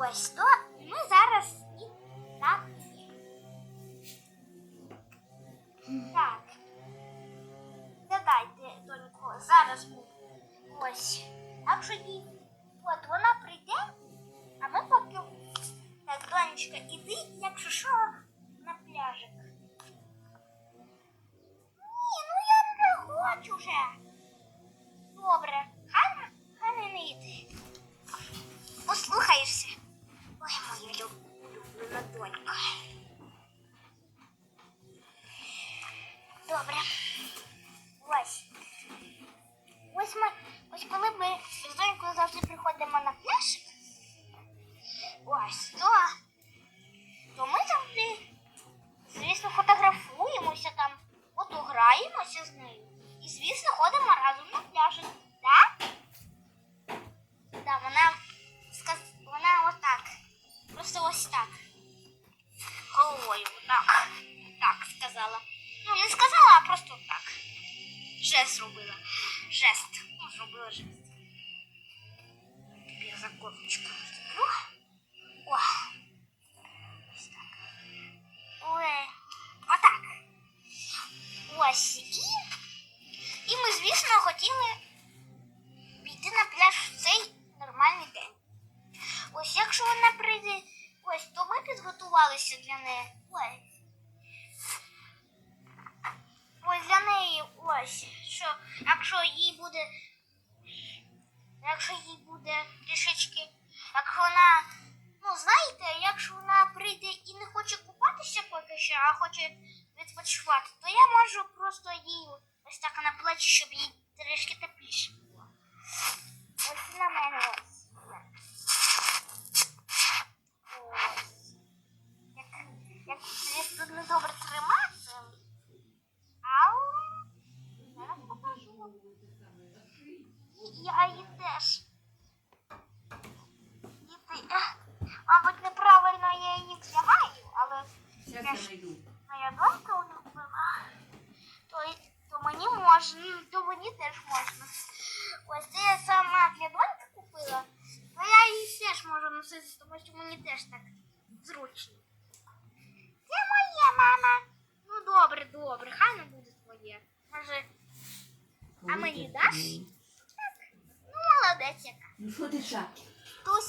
Ось то ми зараз і так. Так. Додайте, донько, зараз буде ось. Так що і от вона прийде, а ми поки. Так, донечка, іди, якщо що. Добре. Ось. Ось ми, ось коли ми з донькою завжди приходимо на пляж, ось, то, то ми завжди, звісно, фотографуємося там, от граємося з нею. І, звісно, ходимо разом на пляж. Так? Так, вона, сказ... вона отак. Просто ось так. Головою. Так. Так сказала. Ну, не сказала. Жест зробила. Жест. Ну, зробила жест. Тепер за козочку зроблю. О. Ось так. Ой. Отак. Ось. І, і ми, звісно, хотіли піти на пляж в цей нормальний день. Ось якщо вона прийде, ось, то ми підготувалися для неї. Ось. Ось для неї ось, що якщо їй буде, якщо їй буде трішечки, якщо вона, ну знаєте, якщо вона прийде і не хоче купатися поки що, а хоче відпочивати, то я можу просто їй ось так на плечі, щоб їй трішки тепліше було. Ось на мене ось. Як, як звісно, не добре триматися. Ау. Зараз покажу вам. І- Я її теж. І ти. Мабуть, неправильно я її вдягаю, але я найду. моя донька улюблена. То, то мені можна, ну, то мені теж можна. Ось це я сама для доньки купила, то я її теж можу носити, тому що мені теж так зручно. Це моє, мама. Ну добре, добре, хай не буде твоє. Може, А мені даш? молодець яка. Ну